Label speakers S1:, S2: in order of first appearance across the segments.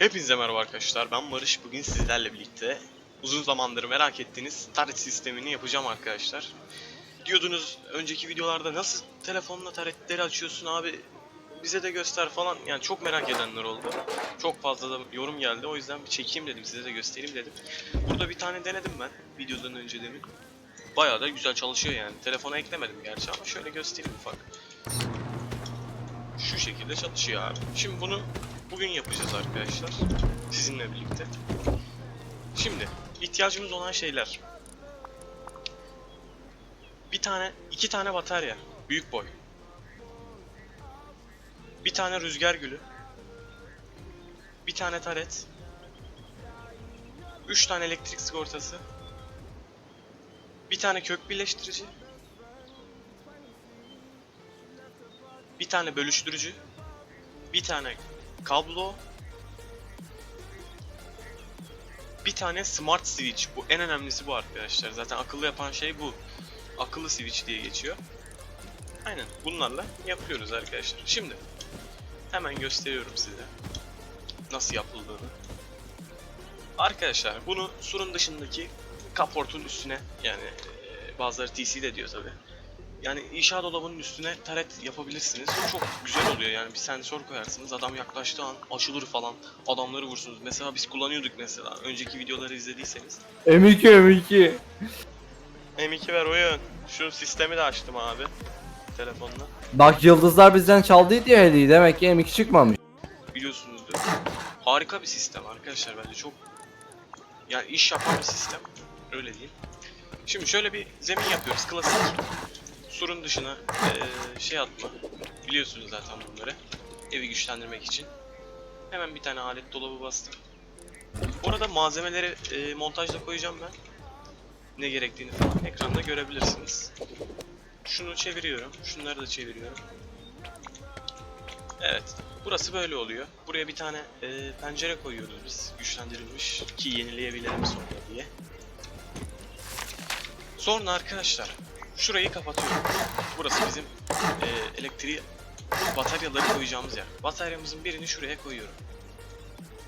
S1: Hepinize merhaba arkadaşlar. Ben Barış. Bugün sizlerle birlikte uzun zamandır merak ettiğiniz taret sistemini yapacağım arkadaşlar. Diyordunuz önceki videolarda nasıl telefonla taretleri açıyorsun abi bize de göster falan. Yani çok merak edenler oldu. Çok fazla da yorum geldi. O yüzden bir çekeyim dedim. Size de göstereyim dedim. Burada bir tane denedim ben videodan önce demin. Bayağı da güzel çalışıyor yani. Telefona eklemedim gerçi ama şöyle göstereyim ufak. Şu şekilde çalışıyor abi. Şimdi bunu bugün yapacağız arkadaşlar. Sizinle birlikte. Şimdi ihtiyacımız olan şeyler. Bir tane, iki tane batarya. Büyük boy. Bir tane rüzgar gülü. Bir tane taret. Üç tane elektrik sigortası. Bir tane kök birleştirici. Bir tane bölüştürücü. Bir tane kablo. Bir tane smart switch. Bu en önemlisi bu arkadaşlar. Zaten akıllı yapan şey bu. Akıllı switch diye geçiyor. Aynen bunlarla yapıyoruz arkadaşlar. Şimdi hemen gösteriyorum size nasıl yapıldığını. Arkadaşlar bunu surun dışındaki kaportun üstüne yani e, bazıları TC de diyor tabi. Yani inşaat dolabının üstüne taret yapabilirsiniz. Çok güzel oluyor yani bir sensör koyarsınız. Adam yaklaştığı an açılır falan. Adamları vursunuz. Mesela biz kullanıyorduk mesela. Önceki videoları izlediyseniz.
S2: M2 M2.
S1: M2 ver oyun. Şu sistemi de açtım abi. Telefonla.
S2: Bak yıldızlar bizden çaldıydı ya hediyeyi demek ki M2 çıkmamış.
S1: Biliyorsunuzdur. Harika bir sistem arkadaşlar bence çok yani iş yapan bir sistem. Öyle diyeyim. Şimdi şöyle bir zemin yapıyoruz. Klasik surun dışına eee, şey atma. Biliyorsunuz zaten bunları. Evi güçlendirmek için. Hemen bir tane alet dolabı bastım. Orada malzemeleri eee, montajda koyacağım ben. Ne gerektiğini falan ekranda görebilirsiniz. Şunu çeviriyorum. Şunları da çeviriyorum. Evet. Burası böyle oluyor. Buraya bir tane e, pencere koyuyoruz biz. Güçlendirilmiş ki yenileyebilelim sonra diye. Sonra arkadaşlar şurayı kapatıyorum. Burası bizim e, elektriği bataryaları koyacağımız yer. Bataryamızın birini şuraya koyuyorum.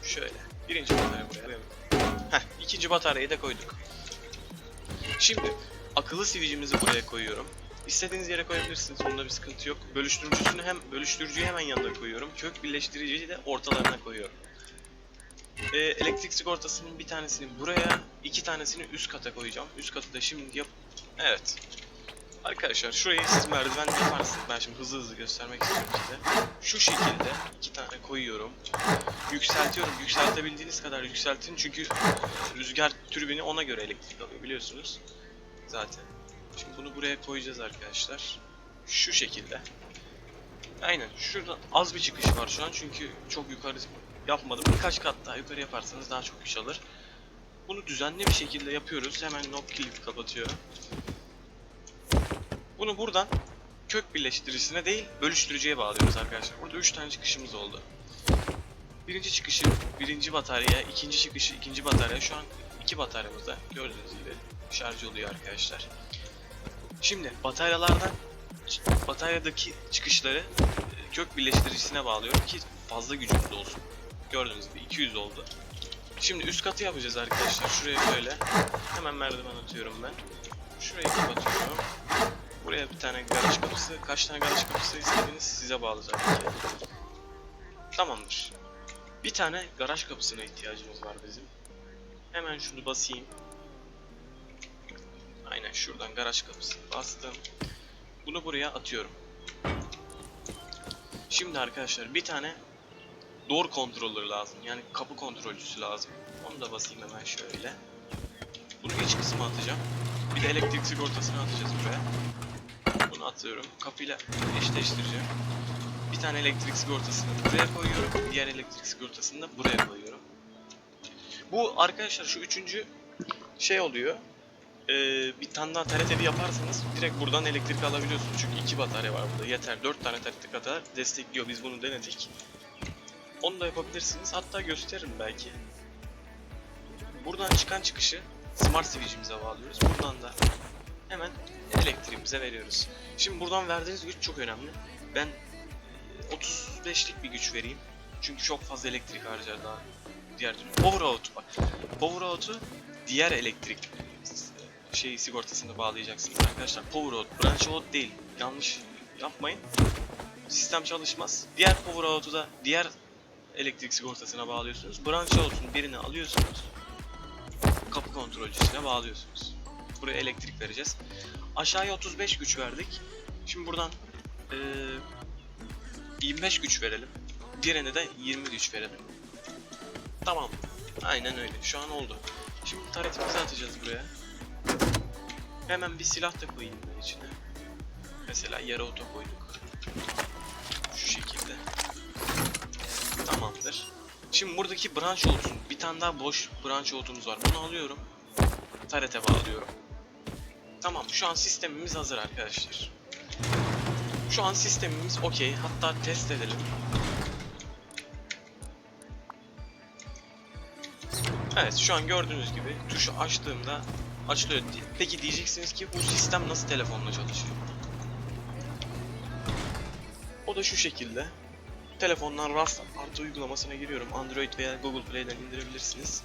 S1: Şöyle. Birinci batarya buraya. Heh, ikinci bataryayı da koyduk. Şimdi akıllı switch'imizi buraya koyuyorum. İstediğiniz yere koyabilirsiniz. Bunda bir sıkıntı yok. Bölüştürücüsünü hem bölüştürücüyü hemen yanına koyuyorum. Kök birleştiriciyi de ortalarına koyuyorum. Ee, elektrik sigortasının bir tanesini buraya, iki tanesini üst kata koyacağım. Üst katı da şimdi yap. Evet. Arkadaşlar şurayı siz merdiven yaparsınız. Ben şimdi hızlı hızlı göstermek istiyorum size. Şu şekilde iki tane koyuyorum. Yükseltiyorum. Yükseltebildiğiniz kadar yükseltin çünkü rüzgar türbini ona göre elektrik alıyor biliyorsunuz. Zaten. Şimdi bunu buraya koyacağız arkadaşlar. Şu şekilde. Aynen. Şurada az bir çıkış var şu an çünkü çok yukarı yapmadım. Birkaç kat daha yukarı yaparsanız daha çok güç alır. Bunu düzenli bir şekilde yapıyoruz. Hemen knob kilit kapatıyor. Bunu buradan kök birleştiricisine değil bölüştürücüye bağlıyoruz arkadaşlar. Burada 3 tane çıkışımız oldu. Birinci çıkışı birinci batarya, ikinci çıkışı ikinci batarya. Şu an iki bataryamızda gördüğünüz gibi şarj oluyor arkadaşlar. Şimdi bataryalardan bataryadaki çıkışları e, kök birleştiricisine bağlıyorum ki fazla gücümüz olsun. Gördüğünüz gibi 200 oldu. Şimdi üst katı yapacağız arkadaşlar. Şuraya şöyle. Hemen merdiven atıyorum ben. Şurayı kapatıyorum. Buraya bir tane garaj kapısı. Kaç tane garaj kapısı istediğiniz size bağlı zaten. Tamamdır. Bir tane garaj kapısına ihtiyacımız var bizim. Hemen şunu basayım. Aynen şuradan garaj kapısını bastım. Bunu buraya atıyorum. Şimdi arkadaşlar bir tane door controller lazım. Yani kapı kontrolcüsü lazım. Onu da basayım hemen şöyle. Bunu iç kısma atacağım. Bir de elektrik sigortasını atacağız buraya. Bunu atıyorum. Kapıyla eşleştireceğim. Bir tane elektrik sigortasını buraya koyuyorum. Diğer elektrik sigortasını da buraya koyuyorum. Bu arkadaşlar şu üçüncü şey oluyor. Ee, bir tane daha TRT yaparsanız direkt buradan elektrik alabiliyorsunuz. Çünkü iki batarya var burada. Yeter. Dört tane TRT kadar destekliyor. Biz bunu denedik. Onu da yapabilirsiniz. Hatta gösteririm belki. Buradan çıkan çıkışı Smart Switch'imize bağlıyoruz. Buradan da hemen elektriğimize veriyoruz. Şimdi buradan verdiğiniz güç çok önemli. Ben e, 35'lik bir güç vereyim. Çünkü çok fazla elektrik harcar daha diğer türlü. Power out bak. Power out'u diğer elektrik şey sigortasını bağlayacaksınız arkadaşlar. Power out, branch out değil. Yanlış yapmayın. Sistem çalışmaz. Diğer power out'u da diğer elektrik sigortasına bağlıyorsunuz. Branch out'un birini alıyorsunuz. Kapı kontrolcüsüne bağlıyorsunuz. Buraya elektrik vereceğiz. Aşağıya 35 güç verdik. Şimdi buradan eee 25 güç verelim. Diğerine de 20 güç verelim. Tamam. Aynen öyle. Şu an oldu. Şimdi taretimizi atacağız buraya. Hemen bir silah da koyayım ben içine. Mesela yarı oto koyduk. Şu şekilde. Tamamdır. Şimdi buradaki branch olsun. Bir tane daha boş branch olduğumuz var. Bunu alıyorum. Tarete bağlıyorum. Tamam şu an sistemimiz hazır arkadaşlar. Şu an sistemimiz okey. Hatta test edelim. Evet şu an gördüğünüz gibi tuşu açtığımda açılıyor. Peki diyeceksiniz ki bu sistem nasıl telefonla çalışıyor? O da şu şekilde. Telefondan Rust artı uygulamasına giriyorum. Android veya Google Play'den indirebilirsiniz.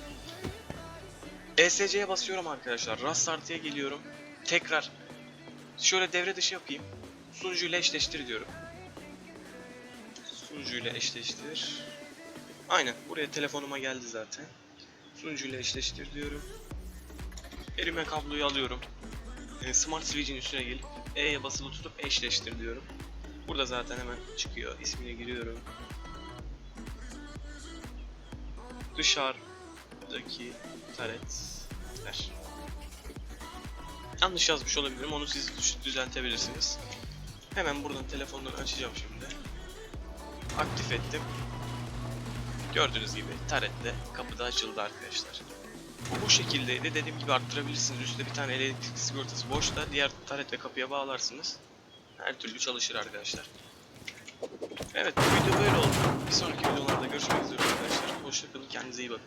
S1: ESC'ye basıyorum arkadaşlar. Rust artıya geliyorum. Tekrar şöyle devre dışı yapayım. Sunucuyla eşleştir diyorum. Sunucuyla eşleştir. Aynen buraya telefonuma geldi zaten. Sunucuyla eşleştir diyorum. Elime kabloyu alıyorum. E, Smart Switch'in üstüne gelip E'ye basılı tutup eşleştir diyorum. Burada zaten hemen çıkıyor. İsmine giriyorum. Dışarıdaki taretler. Yanlış yazmış olabilirim. Onu siz düzeltebilirsiniz. Hemen buradan telefondan açacağım şimdi. Aktif ettim. Gördüğünüz gibi taretle kapıda açıldı arkadaşlar. Bu, bu şekildeydi. Dediğim gibi arttırabilirsiniz. Üstte bir tane elektrik sigortası boşta. Diğer taret ve kapıya bağlarsınız. Her türlü çalışır arkadaşlar. Evet bu video böyle oldu. Bir sonraki videolarda görüşmek üzere arkadaşlar. Hoşçakalın. Kendinize iyi bakın.